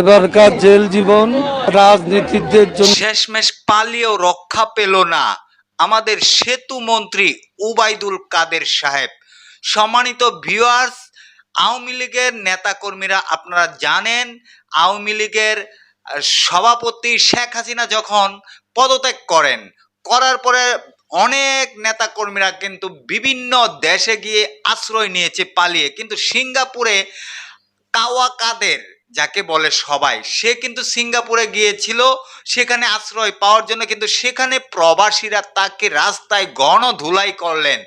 এবারকার জেল জীবন রাজনীতিদের জন্য শেষমেশ পালিয়েও রক্ষা পেল না আমাদের সেতু মন্ত্রী উবাইদুল কাদের সাহেব। সম্মানিত ভিউয়ার্স, আওয়ামী লীগের নেতাকর্মীরা আপনারা জানেন, আওয়ামী লীগের সভাপতি শেখ হাসিনা যখন পদত্যাগ করেন, করার পরে অনেক নেতাকর্মীরা কিন্তু বিভিন্ন দেশে গিয়ে আশ্রয় নিয়েছে পালিয়ে। কিন্তু সিঙ্গাপুরে কাওয়া কাদের যাকে বলে সবাই, সে কিন্তু সিঙ্গাপুরে গিয়েছিল, সেখানে আশ্রয় পাওয়ার জন্য কিন্তু সেখানে প্রবাসীরা তাকে রাস্তায় গণধুলাই করলেন।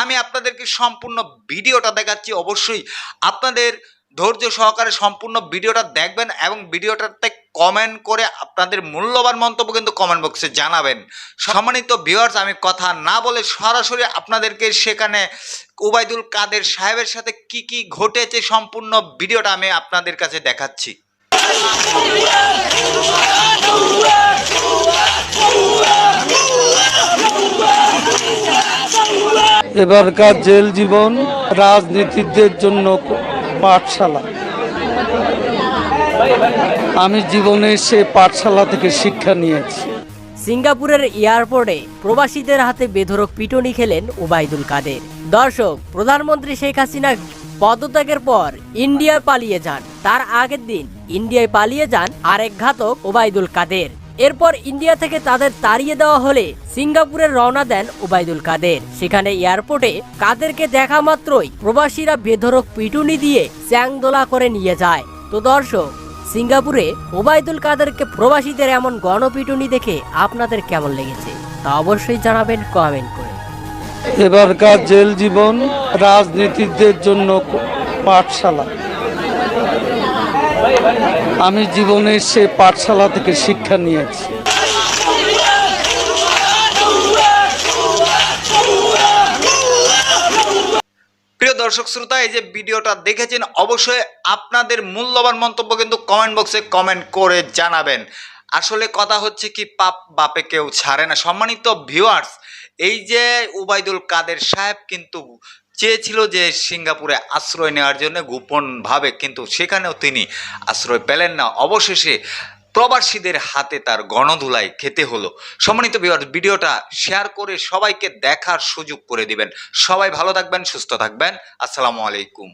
আমি আপনাদেরকে সম্পূর্ণ ভিডিওটা দেখাচ্ছি, অবশ্যই আপনাদের ধৈর্য সহকারে সম্পূর্ণ ভিডিওটা দেখবেন এবং ভিডিওটাতে কমেন্ট করে আপনাদের মূল্যবান মন্তব্য কিন্তু কমেন্ট বক্সে জানাবেন। সম্মানিত ভিউয়ার্স আমি কথা না বলে সরাসরি আপনাদেরকে সেখানে উবাইদুল কাদের সাহেবের সাথে কি কি ঘটেছে সম্পূর্ণ ভিডিওটা আমি আপনাদের কাছে দেখাচ্ছি। এবারকার জেল জীবন রাজনীতিকদের জন্য পাঠশালা। আমি জীবনে সে পাঠশালা থেকে শিক্ষা নিয়েছি। সিঙ্গাপুরের এয়ারপোর্টে প্রবাসীদের হাতে বেধরক পিটুনি খেলেন ওবায়দুল কাদের। দর্শক, প্রধানমন্ত্রী শেখ হাসিনা পদত্যাগের পর ইন্ডিয়ায় পালিয়ে যান। তার আগের দিন ইন্ডিয়ায় পালিয়ে যান আরেক ঘাতক ওবায়দুল কাদের। এরপর ইন্ডিয়া থেকে তাদের তাড়িয়ে দেওয়া হলে সিঙ্গাপুরে রওনা দেন ওবায়দুল কাদের। সেখানে এয়ারপোর্টে কাদেরকে দেখা মাত্রই প্রবাসীরা বেধরক পিটুনি দিয়ে চ্যাংদোলা করে নিয়ে যায়। তো দর্শক সিঙ্গাপুরে ওবায়দুল কাদেরকে প্রবাসীদের এমন গণপিটুনি দেখে আপনাদের কেমন লেগেছে, তা অবশ্যই জানাবেন কমেন্ট করে। এবারকার জেল জীবন রাজনীতিকদের জন্য পাঠশালা। আমি জীবনে সে পাঠশালা থেকে শিক্ষা নিয়েছি। দর্শক শ্রোতা, এই যে ভিডিওটা দেখেছেন, অবশ্যই আপনাদের মূল্যবান মন্তব্য কিন্তু কমেন্ট বক্সে কমেন্ট করে জানাবেন। আসলে কথা হচ্ছে কি, পাপ বাপে কেউ ছাড়ে না। সম্মানিত ভিউয়ার্স এই যে উবাইদুল কাদের সাহেব কিন্তু চেয়েছিল যে সিঙ্গাপুরে আশ্রয় নেওয়ার জন্য, গোপনভাবে কিন্তু সেখানেও তিনি আশ্রয় পেলেন না। অবশেষে প্রবাসীদের হাতে তার গণধুলাই খেতে হলো। সম্মানিত ভিউয়ার্স ভিডিওটা শেয়ার করে সবাইকে দেখার সুযোগ করে দিবেন। সবাই ভালো থাকবেন, সুস্থ থাকবেন। আসসালামু আলাইকুম।